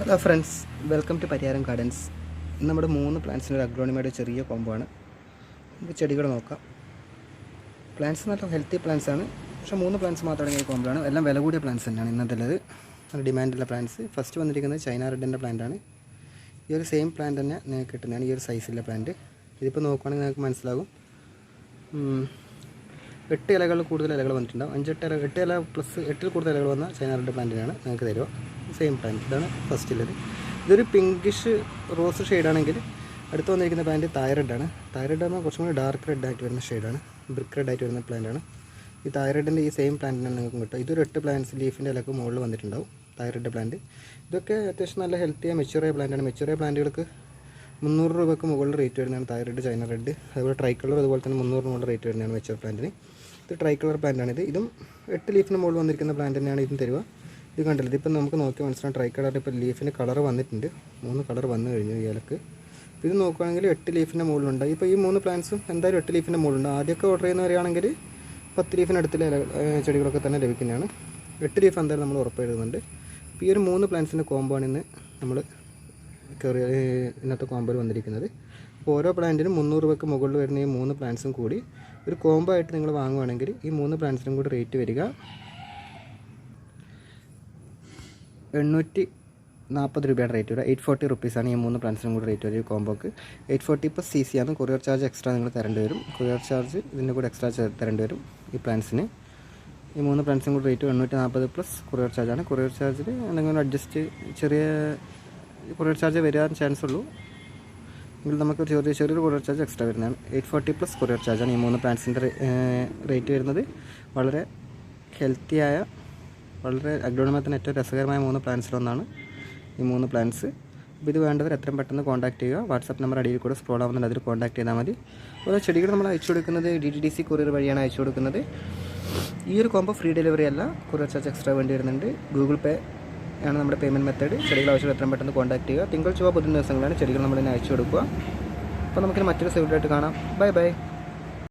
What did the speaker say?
Hello friends welcome to Pariyaram gardens നമ്മുടെ മൂന്ന് പ്ലാന്റ്സിന്റെ ഒരു അഗ്രോണിമയുടെ ചെറിയ കോംബോ ആണ് നമുക്ക് ചെടികൾ നോക്കാം. പ്ലാന്റ്സ് നല്ല ഹെൽത്തി പ്ലാന്റ്സ് ആണ്. പക്ഷേ മൂന്ന് പ്ലാന്റ്സ് മാത്രം ഈ കോംബോ എല്ലാം വില കൂടിയ പ്ലാന്റ്സ് തന്നെയാണ് ഇന്നത്തെ ഉള്ളത് നല്ല ഡിമാൻഡുള്ള പ്ലാന്റ്സ് ഫസ്റ്റ് വന്നിരിക്കുന്നത് ചൈന റെഡിന്റെ പ്ലാന്റ് ആണ്. ഈ ഒരു സെയിം പ്ലാന്റ് തന്നെ നിങ്ങൾക്ക് കിട്ടുന്നതാണ് ഈ ഒരു സൈസിലെ പ്ലാന്റ് ഇതിപ്പോൾ നോക്കുകയാണെങ്കിൽ നിങ്ങൾക്ക് മനസ്സിലാകും. എട്ട് ഇലകൾ കൂടുതൽ ഇലകൾ വന്നിട്ടുണ്ടാവും അഞ്ചെട്ട് ഇല എട്ട് ഇല പ്ലസ് എട്ടിൽ കൂടുതൽ ഇലകൾ വന്ന ചൈന റെഡ് പ്ലാന്റിനാണ് നിങ്ങൾക്ക് തരുക. സെയിം പ്ലാന്റ് ഇതാണ് ഫസ്റ്റ് ഫസ്റ്റിലത് ഇതൊരു പിങ്കിഷ് റോസ് ഷെയ്ഡാണെങ്കിൽ അടുത്ത് വന്നിരിക്കുന്ന പ്ലാന്റ് തായറെഡാണ് തായറെഡ് പറഞ്ഞാൽ കുറച്ചും കൂടി ഡാർക്ക് റെഡ് ആയിട്ട് വരുന്ന ഷെയ്ഡാണ് ബ്രിക്ക് റെഡ് ആയിട്ട് വരുന്ന പ്ലാന്റാണ് ഈ തായറെഡിന്റെ ഈ സെയിം പ്ലാന്റിനാണ് നിങ്ങൾക്ക് കിട്ടുക. ഇതൊരു എട്ട് പ്ലാന്റ്സ് ലീഫിന്റെ ഇലക്ക് മുകളിൽ വന്നിട്ടുണ്ടാവും. തായറെഡ് പ്ലാന്റ് ഇതൊക്കെ അത്യാവശ്യം നല്ല ഹെൽത്തിയായ മെച്ചുറിയ പ്ലാന്റാണ് മെച്ചുറിയ പ്ലാന്റുകൾക്ക് മുന്നൂറ് രൂപയ്ക്ക് മുകളിൽ റേറ്റ് വരുന്നതാണ്. തായ് റെഡ് ചൈന റെഡ് അതുപോലെ ട്രൈ കളർ അതുപോലെ തന്നെ മുന്നൂറ് മുകളിൽ റേറ്റ് വരുന്നതാണ് മെച്ചർ പ്ലാന്റിന് ഇത് ട്രൈ കളർ പ്ലാന്റാണ് ഇത്. ഇതും എട്ട് ലീഫിന് മുകളിൽ വന്നിരിക്കുന്ന പ്ലാന്റ് തന്നെയാണ് ഇതും തരുക. ഇത് കണ്ടില്ല ഇതിപ്പോൾ നമുക്ക് നോക്കി മനസ്സിലാവും ട്രൈ കളർ ഇപ്പോൾ ലീഫിന് കളർ വന്നിട്ടുണ്ട്. മൂന്ന് കളർ വന്നു കഴിഞ്ഞു അപ്പോൾ ഇത് നോക്കുകയാണെങ്കിൽ എട്ട് ലീഫിന്റെ മുകളിലുണ്ട് ഇപ്പോൾ ഈ മൂന്ന് പ്ലാന്റ്സും എന്തായാലും എട്ട് ലീഫിന്റെ മുകളിലുണ്ട് ആദ്യമൊക്കെ ഓർഡർ ചെയ്യുന്നവരാണെങ്കിൽ പത്ത് ലീഫിനടുത്തുള്ള ചെടികളൊക്കെ തന്നെ ലഭിക്കുന്നതാണ്. എട്ട് ലീഫ് എന്തായാലും നമ്മൾ ഉറപ്പ് എഴുതുന്നുണ്ട്. അപ്പോൾ ഈ ഒരു മൂന്ന് പ്ലാന്റ്സിന്റെ ആണ് ഇന്ന് നമ്മൾ കയറി ഇന്നത്തെ കോമ്പോയിൽ വന്നിരിക്കുന്നത്. അപ്പോൾ ഓരോ പ്ലാന്റിനും മുന്നൂറ് രൂപയ്ക്ക് മുകളിൽ വരുന്ന ഈ മൂന്ന് പ്ലാന്റ്സും കൂടി ഒരു കോംബോ ആയിട്ട് നിങ്ങൾ വാങ്ങുവാണെങ്കിൽ ഈ മൂന്ന് പ്ലാന്റ്സിനും കൂടി റേറ്റ് വരിക. എണ്ണൂറ്റി നാൽപ്പത് രൂപയുടെ റേറ്റ് വരിക. എയ്റ്റ് ഫോർട്ടി റുപ്പീസാണ് ഈ മൂന്ന് പ്ലാന്റ്സിനും കൂടി റേറ്റ് വരിക കോംബോക്ക് എയ്റ്റ് ഫോർട്ടി ഇപ്പോൾ സി സി ആണ്. കൊറിയർ ചാർജ് എക്സ്ട്രാ നിങ്ങൾ തരേണ്ടി വരും. കൊറിയർ ചാർജ് ഇതിന്റെ കൂടെ എക്സ്ട്രാ തരേണ്ടി വരും ഈ പ്ലാന്റ്സിന്. ഈ മൂന്ന് പ്ലാന്റ്സും കൂടി റേറ്റ് എണ്ണൂറ്റി നാൽപ്പത് പ്ലസ് കൊറിയർ ചാർജാണ് കൊറിയർ ചാർജിൽ എന്തെങ്കിലും അഡ്ജസ്റ്റ് ചെറിയ കൊറിയർ ചാർജ് വരാൻ ചാൻസ് ഉള്ളൂ. എങ്കിൽ നമുക്ക് ചെറിയ ചെറിയൊരു കൊറിയർ ചാർജ് എക്സ്ട്രാ വരുന്നതാണ്. എയ്റ്റ് ഫോർട്ടി പ്ലസ് കൊറിയർ ചാർജാണ് ഈ മൂന്ന് പ്ലാൻസിന്റെ റേറ്റ് വരുന്നത്. വളരെ ഹെൽത്തിയായ വളരെ അഗ്രോണമത്തിന് ഏറ്റവും രസകരമായ മൂന്ന് പ്ലാൻസിലൊന്നാണ് ഈ മൂന്ന് പ്ലാൻസ് അപ്പോൾ ഇത് വേണ്ടവർ എത്രയും പെട്ടെന്ന് കോൺടാക്ട് ചെയ്യുക. വാട്സാപ്പ് നമ്പർ അടിയിൽ കൂടെ സ്ക്രോൾ ആവുന്നുണ്ട്. അതിൽ കോൺടാക്ട് ചെയ്താൽ മതി. ഓരോ ചെടികൾ നമ്മൾ അയച്ചു കൊടുക്കുന്നത് D T D C courier വഴിയാണ് അയച്ചു കൊടുക്കുന്നത്. ഈ ഒരു കോമ്പോ ഫ്രീ ഡെലിവറി അല്ല. കൊറിയർ ചാർജ് എക്സ്ട്രാ വേണ്ടി വരുന്നുണ്ട്. ഗൂഗിൾ പേ ആണ് നമ്മുടെ പേയ്മെന്റ് മെത്തേഡ് ചെടികൾ ആവശ്യം എത്രയും പെട്ടെന്ന് കോൺടാക്ട് ചെയ്യുക. തിങ്കൾ ചൊവ്വ ബുധൻ ദിവസങ്ങളാണ് ചെടികൾ നമ്മൾ അയച്ചു കൊടുക്കുക. അപ്പോൾ നമുക്കിനി മറ്റൊരു സൈഡിലായിട്ട് കാണാം. Bye bye